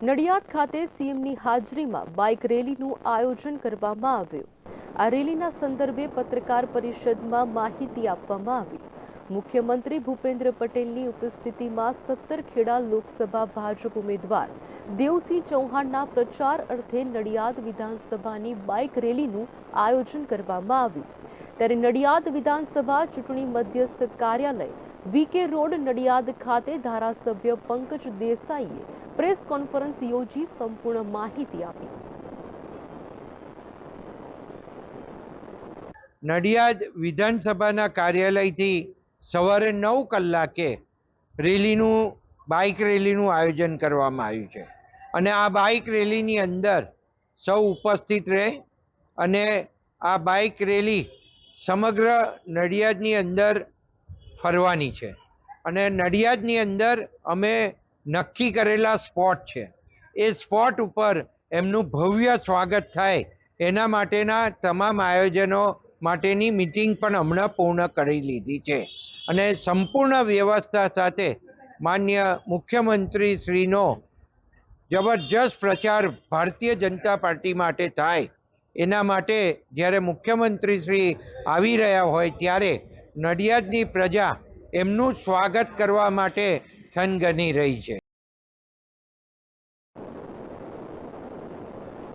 નડિયાદ ખાતે સીએમની હાજરીમાં બાઇક રેલીનું આયોજન કરવામાં આવ્યું. આ રેલીના સંદર્ભે પત્રકાર પરિષદમાં માહિતી આપવામાં આવી. મુખ્યમંત્રી ભૂપેન્દ્ર પટેલની ઉપસ્થિતિમાં સત્તર ખેડા લોકસભા ભાજપ ઉમેદવાર દેવસિંહ ચૌહાણના પ્રચાર અર્થે નડિયાદ વિધાનસભાની બાઇક રેલીનું આયોજન કરવામાં આવ્યું. ત્યારે નડિયાદ વિધાનસભા ચૂંટણી મધ્યસ્થ કાર્યાલય વીકે રોડ નડિયાદ ખાતે ધારાસભ્ય પંકજ દેસાઈએ પ્રેસ કોન્ફરન્સ યોજી સંપૂર્ણ માહિતી આપી. નડિયાદ વિધાનસભાના કાર્યાલયથી સવારે નવ કલાકે રેલીનું, બાઇક રેલીનું આયોજન કરવામાં આવ્યું છે. અને આ બાઇક રેલીની અંદર સૌ ઉપસ્થિત રહે અને આ બાઇક રેલી સમગ્ર નડિયાદની અંદર ફરવાની છે. અને નડિયાદની અંદર અમે નક્કી કરેલા સ્પોટ છે. એ સ્પોટ ઉપર એમનું ભવ્ય સ્વાગત થાય. એના માટેના તમામ આયોજનો માટેની મિટિંગ પણ હમણાં પૂર્ણ કરી લીધી છે. અને સંપૂર્ણ વ્યવસ્થા સાથે માન્ય મુખ્યમંત્રી શ્રીનો જબરજસ્ત પ્રચાર ભારતીય જનતા પાર્ટી માટે થાય. એના માટે જ્યારે મુખ્યમંત્રી શ્રી આવી રહ્યા હોય ત્યારે નડિયાદની પ્રજા એમનું સ્વાગત કરવા માટે થનગની રહી છે.